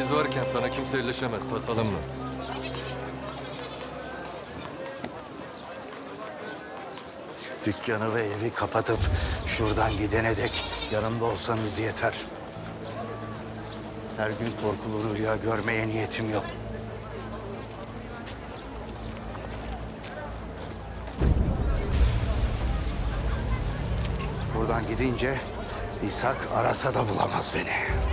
biz varken sana kimse elleşemez tasalanma. Dükkanı ve evi kapatıp şuradan gidene dek yanımda olsanız yeter. Her gün korkulu rüya görmeye niyetim yok. Buradan gidince İshak arasa da bulamaz beni.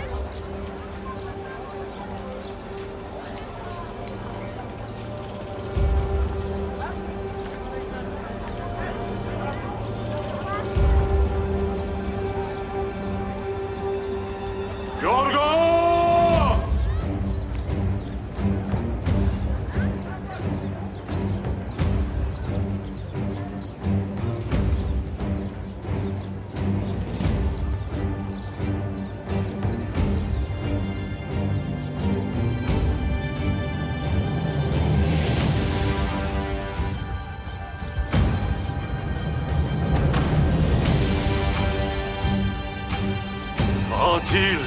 Katil!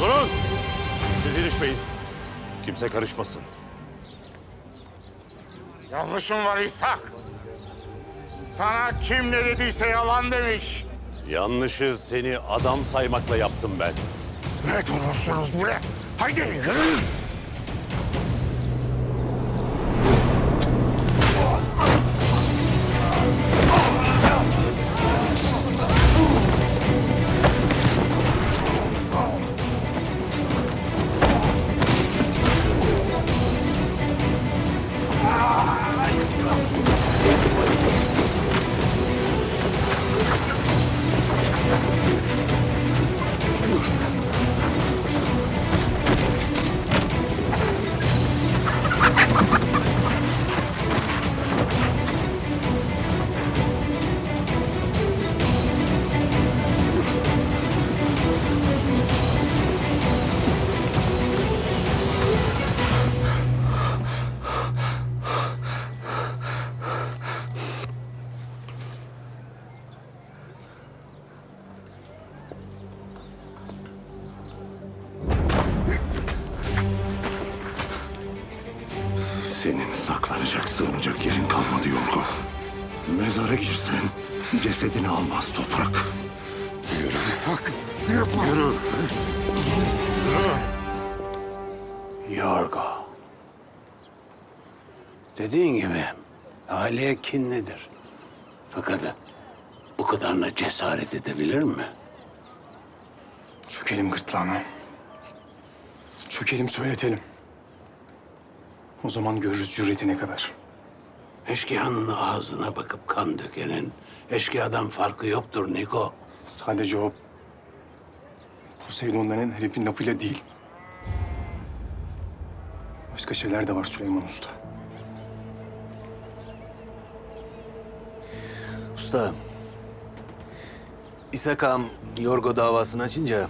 Durun! Siz ilişmeyin. Kimse karışmasın. Yanlışın var İshak. Sana kim ne dediyse yalan demiş. Yanlışı seni adam saymakla yaptım ben. Ne durursunuz buraya? Haydi yürüyün. Senin saklanacak, sığınacak yerin kalmadı Yorgo. Mezara girsen cesedini almaz toprak. Yürü. İshak yapma. Yürü. Yorgo. Dediğin gibi aileye kinlidir. Fakat bu kadarına cesaret edebilir mi? Çökelim gırtlağına. Çökelim söyletelim. O zaman görürüz cüreti ne kadar. Eşkıyanın ağzına bakıp kan dökenin eşkıyadan farkı yoktur Niko. Sadece o Poseidon denen herifin lafıyla değil. Başka şeyler de var Süleyman Usta. Usta, İshak ağam Yorgo davasını açınca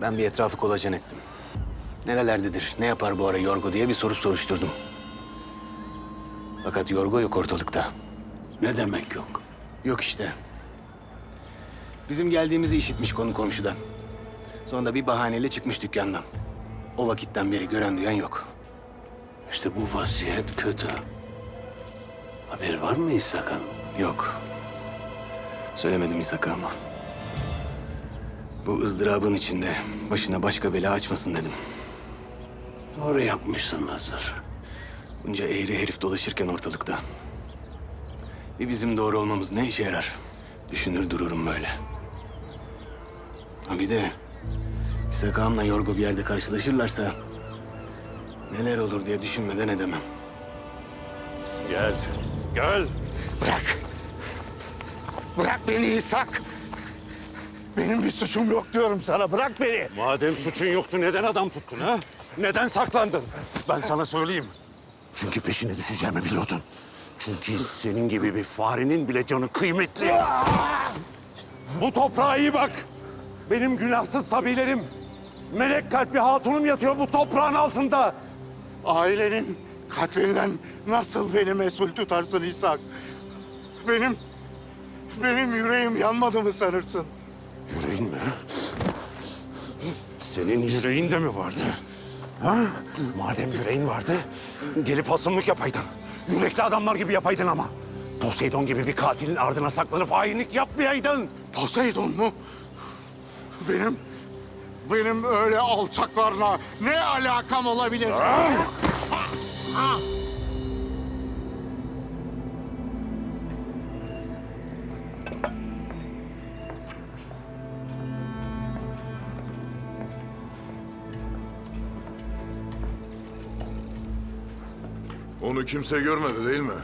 ben bir etrafı kolaçan ettim. Nerelerdedir, ne yapar bu ara Yorgo diye bir sorup soruşturdum. Fakat Yorgo yok ortalıkta. Ne demek yok? Yok işte. Bizim geldiğimizi işitmiş konu komşudan. Sonra bir bahaneyle çıkmış dükkandan. O vakitten beri gören duyan yok. İşte bu vaziyet kötü. Haber var mı İshak'ın? Yok. Söylemedim İshak ama. Bu ızdırabın içinde başına başka bela açmasın dedim. Doğru yapmışsın Hazır. Bunca eğri herif dolaşırken ortalıkta. Bir bizim doğru olmamız ne işe yarar? Düşünür dururum böyle. Ha bir de İshak ağamla Yorgo bir yerde karşılaşırlarsa... ...neler olur diye düşünmeden edemem. Gel. Gel. Bırak. Bırak beni İshak. Benim bir suçum yok diyorum sana. Bırak beni. Madem suçun yoktu neden adam tuttun ha? Neden saklandın? Ben sana söyleyeyim. Çünkü peşine düşeceğimi biliyordun. Çünkü senin gibi bir farenin bile canı kıymetli. Bu toprağa iyi bak. Benim günahsız sabilerim. Melek kalpli hatunum yatıyor bu toprağın altında. Ailenin katlinden nasıl beni mesul tutarsın İshak? Benim Benim yüreğim yanmadı mı sanırsın? Yüreğin mi? Senin yüreğin de mi vardı? Ha? Madem yüreğin vardı, gelip hasımlık yapaydın. Yürekli adamlar gibi yapaydın ama. Poseidon gibi bir katilin ardına saklanıp hainlik yapmayaydın. Poseidon mu? Benim, benim öyle alçaklarla ne alakam olabilir? Onu kimse görmedi değil mi?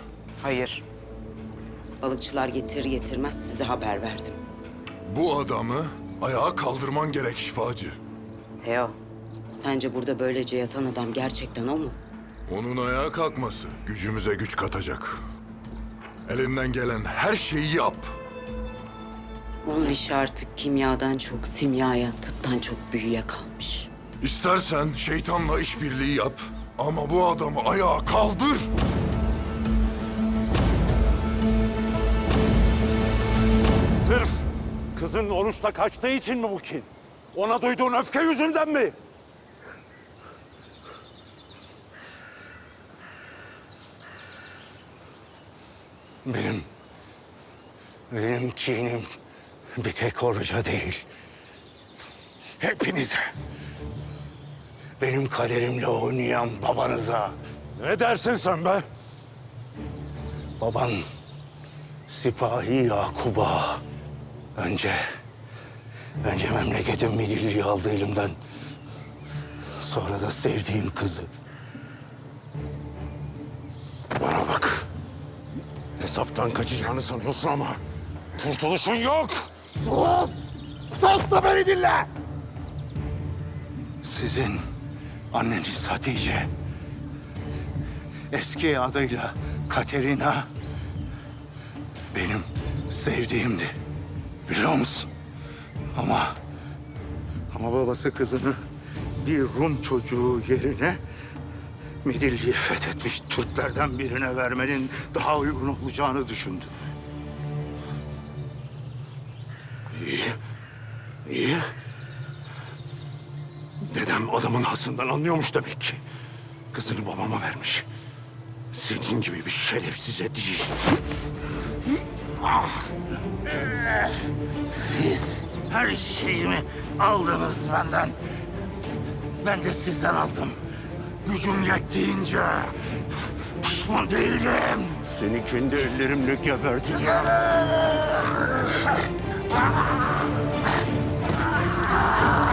Hayır. Balıkçılar getirir getirmez size haber verdim. Bu adamı ayağa kaldırman gerek şifacı. Teo, sence burada böylece yatan adam gerçekten o mu? Onun ayağa kalkması gücümüze güç katacak. Elinden gelen her şeyi yap. Onun işi artık kimyadan çok simyaya, tıptan çok büyüye kalmış. İstersen şeytanla işbirliği yap ama bu adamı ayağa kaldır. Sırf kızın oruçla kaçtığı için mi bu kin? Ona duyduğun öfke yüzünden mi? Benim, benim kinim bir tek oruca değil. Hepinize. Benim kaderimle oynayan babanıza. Ne dersin sen be? Baban Sipahi Yakub'a önce önce memleketin midilliği aldı elimden. Sonra da sevdiğim kızı. Bana bak. Hesaptan kaçacağını sanıyorsun ama kurtuluşun yok. Sus! Sus da beni dinle! Sizin anneniz Hatice, eski adıyla Katerina, benim sevdiğimdi. Biliyor musun? Ama, ama babası kızını bir Rum çocuğu yerine Midilli'yi fethetmiş Türklerden birine vermenin daha uygun olacağını düşündü. İyi. İyi. Dedem adamın hasından anlıyormuş demek ki. Kızını babama vermiş. Senin gibi bir şerefsize değil. Siz her şeyimi aldınız benden. Ben de sizden aldım. Gücüm yettiğince pişman değilim. Seni kendi ellerimle geberteceğim.